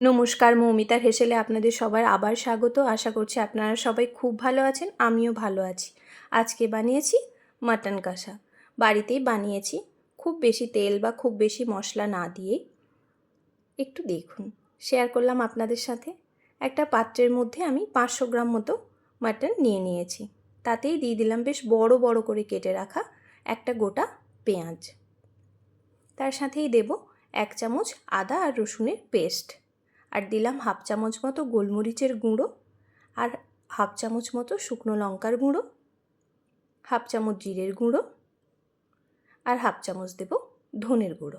নমস্কার মৌমিতার হেসেলে আপনাদের সবার আবার স্বাগত। আশা করছি আপনারা সবাই খুব ভালো আছেন, আমিও ভালো আছি। আজকে বানিয়েছি মাটন কষা। বাড়িতেই বানিয়েছি, খুব বেশি তেল বা খুব বেশি মশলা না দিয়ে। একটু দেখুন, শেয়ার করলাম আপনাদের সাথে। একটা পাত্রের মধ্যে আমি পাঁচশো গ্রাম মতো মাটন নিয়ে নিয়েছি। তাতেই দিয়ে দিলাম বেশ বড় বড় করে কেটে রাখা একটা গোটা পেঁয়াজ। তার সাথেই দেব এক চামচ আদা আর রসুনের পেস্ট। আর দিলাম হাফ চামচ মতো গোলমরিচের গুঁড়ো আর হাফ চামচ মতো শুকনো লঙ্কার গুঁড়ো, হাফ চামচ জিরের গুঁড়ো আর হাফ চামচ দেব ধনের গুঁড়ো।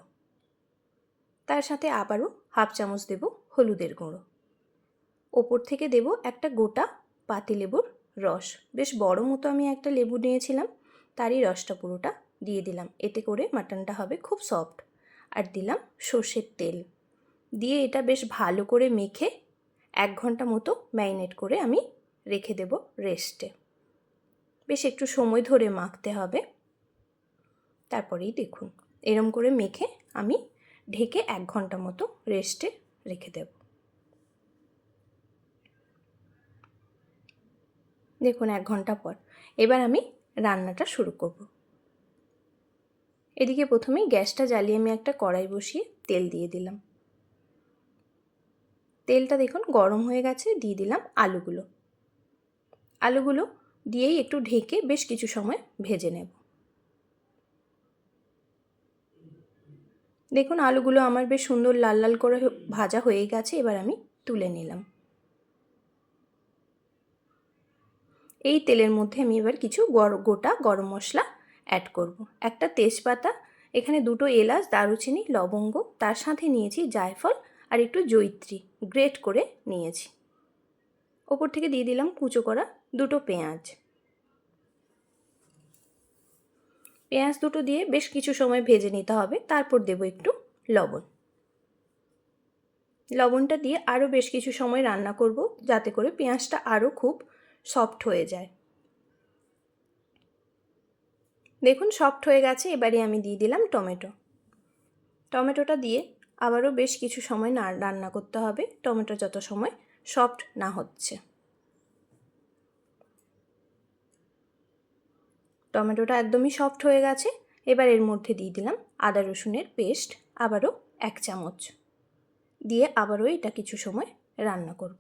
তার সাথে আবারও হাফ চামচ দেব হলুদের গুঁড়ো। ওপর থেকে দেব একটা গোটা পাতিলেবুর রস। বেশ বড় মতো আমি একটা লেবু নিয়েছিলাম, তারই রসটা পুরোটা দিয়ে দিলাম। এতে করে মাটনটা হবে খুব সফট। আর দিলাম সর্ষের তেল। দিয়ে এটা বেশ ভালো করে মেখে এক ঘণ্টা মতো ম্যারিনেট করে আমি রেখে দেব রেস্টে বেশ একটু সময় ধরে মাখতে হবে। তারপরেই দেখুন, এরম করে মেখে আমি ঢেকে এক ঘণ্টা মতো রেস্টে রেখে দেব। দেখুন, এক ঘণ্টা পর এবার আমি রান্নাটা শুরু করব। এদিকে প্রথমেই গ্যাসটা জ্বালিয়ে আমি একটা কড়াই বসিয়ে তেল দিয়ে দিলাম। তেলটা দেখুন গরম হয়ে গেছে, দিয়ে দিলাম আলুগুলো। আলুগুলো দিয়েই একটু ঢেকে বেশ কিছু সময় ভেজে নেব। দেখুন আলুগুলো আমার বেশ সুন্দর লাল লাল করে ভাজা হয়ে গেছে, এবার আমি তুলে নিলাম। এই তেলের মধ্যে আমি এবার কিছু গোটা গরম মশলা অ্যাড করব। একটা তেজপাতা, এখানে দুটো এলাচ, দারুচিনি, লবঙ্গ, তার সাথে নিয়েছি জায়ফল আর একটু জৈত্রী, গ্রেট করে নিয়েছি। ওপর থেকে দিয়ে দিলাম কুচো করা দুটো পেঁয়াজ। পেঁয়াজ দুটো দিয়ে বেশ কিছু সময় ভেজে নিতে হবে, তারপর দেব একটু লবণ। লবণটা দিয়ে আরও বেশ কিছু সময় রান্না করব, যাতে করে পেঁয়াজটা আরও খুব সফট হয়ে যায়। দেখুন, সফট হয়ে গেছে, এবারে আমি দিয়ে দিলাম টমেটো। টমেটোটা দিয়ে আবারও বেশ কিছু সময় না রান্না করতে হবে। টমেটো যত সময় সফট না হচ্ছে। টমেটোটা একদমই সফট হয়ে গেছে। এবার এর মধ্যে দিয়ে দিলাম আদা রসুনের পেস্ট, আবারও এক চামচ। দিয়ে আবারও এটা কিছু সময় রান্না করব।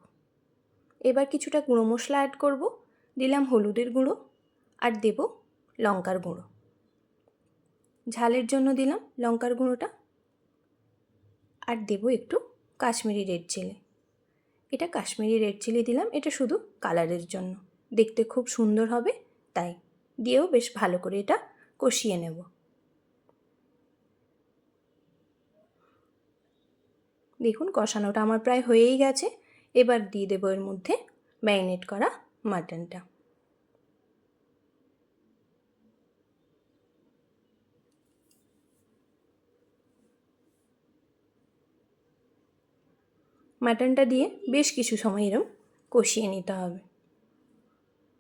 এবার কিছুটা গুঁড়ো মশলা অ্যাড করব। দিলাম হলুদের গুঁড়ো আর দেব লঙ্কার গুঁড়ো। ঝালের জন্য দিলাম লঙ্কার গুঁড়োটা। আর দেব একটু কাশ্মীরি রেড চিলি। এটা কাশ্মীরি রেড চিলি দিলাম, এটা শুধু কালারের জন্য। দেখতে খুব সুন্দর হবে, তাই দিয়েও বেশ ভালো করে এটা কষিয়ে নেব। দেখুন, কষানোটা আমার প্রায় হয়েই গেছে। এবার দিয়ে দেবো এর মধ্যে ম্যারিনেট করা মাটনটা। মাটনটা দিয়ে বেশ কিছু সময় এরম কষিয়ে নিতে হবে।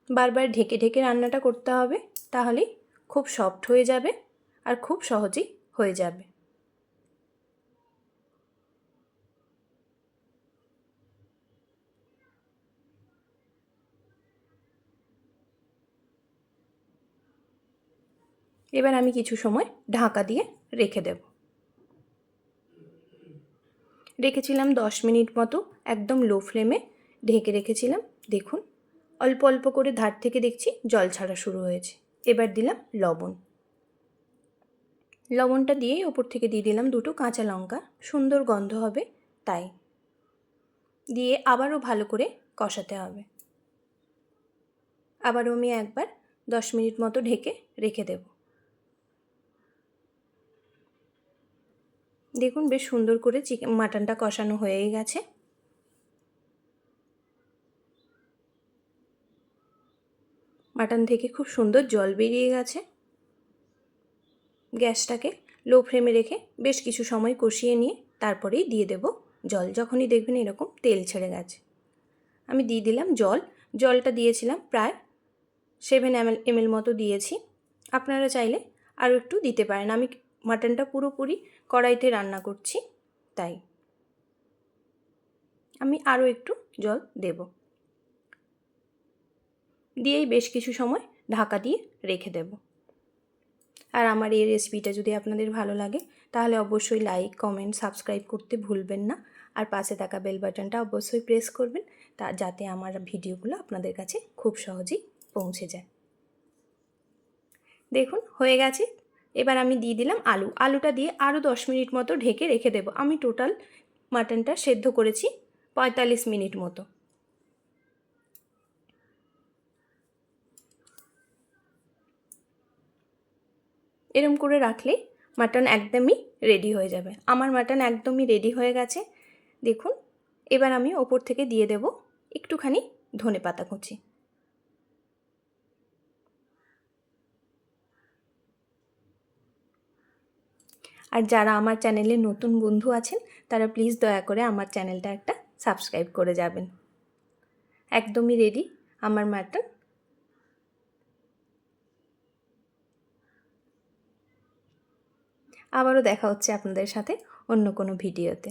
বারবার ঢেকে ঢেকে রান্নাটা করতে হবে তাহলেই খুব সফট হয়ে যাবে আর খুব সহজেই হয়ে যাবে। এবার আমি কিছু সময় ঢাকা দিয়ে রেখে দেবো। রেখেছিলাম দশ মিনিট মতো একদম লো ফ্লেমে ঢেকে রেখেছিলাম। দেখুন, অল্প অল্প করে ধার থেকে দেখছি জল ছাড়া শুরু হয়েছে। এবার দিলাম লবণ। লবণটা দিয়েই ওপর থেকে দিয়ে দিলাম দুটো কাঁচা লঙ্কা। সুন্দর গন্ধ হবে, তাই। দিয়ে আবারও ভালো করে কষাতে হবে। আবারও আমি একবার দশ মিনিট মতো ঢেকে রেখে দেবো। দেখুন, বেশ সুন্দর করে চিকেন মাটনটা কষানো হয়েই গেছে। মাটন থেকে খুব সুন্দর জল বেরিয়ে গেছে। গ্যাসটাকে লো ফ্লেমে রেখে বেশ কিছু সময় কষিয়ে নিয়ে তারপরেই দিয়ে দেব জল। যখনই দেখবেন এরকম তেল ছেড়ে গেছে। আমি দিয়ে দিলাম জল। জলটা দিয়েছিলাম প্রায় সেভেন এম, এল মতো দিয়েছি। আপনারা চাইলে আরও একটু দিতে পারেন। আমি মাটনটা পুরোপুরি কড়াইতে রান্না করছি, তাই। আমি আরও একটু জল দেব। দিয়েই বেশ কিছু সময় ঢাকা দিয়ে রেখে দেব। আর আমার এই রেসিপিটা যদি আপনাদের ভালো লাগে, তাহলে অবশ্যই লাইক, কমেন্ট, সাবস্ক্রাইব করতে ভুলবেন না। আর পাশে থাকা বেল বাটনটা অবশ্যই প্রেস করবেন, তা যাতে আমার ভিডিওগুলো আপনাদের কাছে খুব সহজেই পৌঁছে যায়। দেখুন, হয়ে গেছে এবার আমি দিয়ে দিলাম আলু। আলুটা দিয়ে আরও দশ মিনিট মতো ঢেকে রেখে দেবো। আমি টোটাল মাটনটা সেদ্ধ করেছি পঁয়তাল্লিশ মিনিট মতো। এরম করে রাখলে মাটন একদমই রেডি হয়ে যাবে। আমার মাটন একদমই রেডি হয়ে গেছে। দেখুন, এবার আমি ওপর থেকে দিয়ে দেব একটুখানি ধনে পাতা কুচি। আর যারা আমার চ্যানেলে নতুন বন্ধু আছেন, তারা প্লিজ দয়া করে আমার চ্যানেলটা একটা সাবস্ক্রাইব করে যাবেন। একদমই রেডি আমার মাটন। আবারও দেখা হচ্ছে আপনাদের সাথে অন্য কোনো ভিডিওতে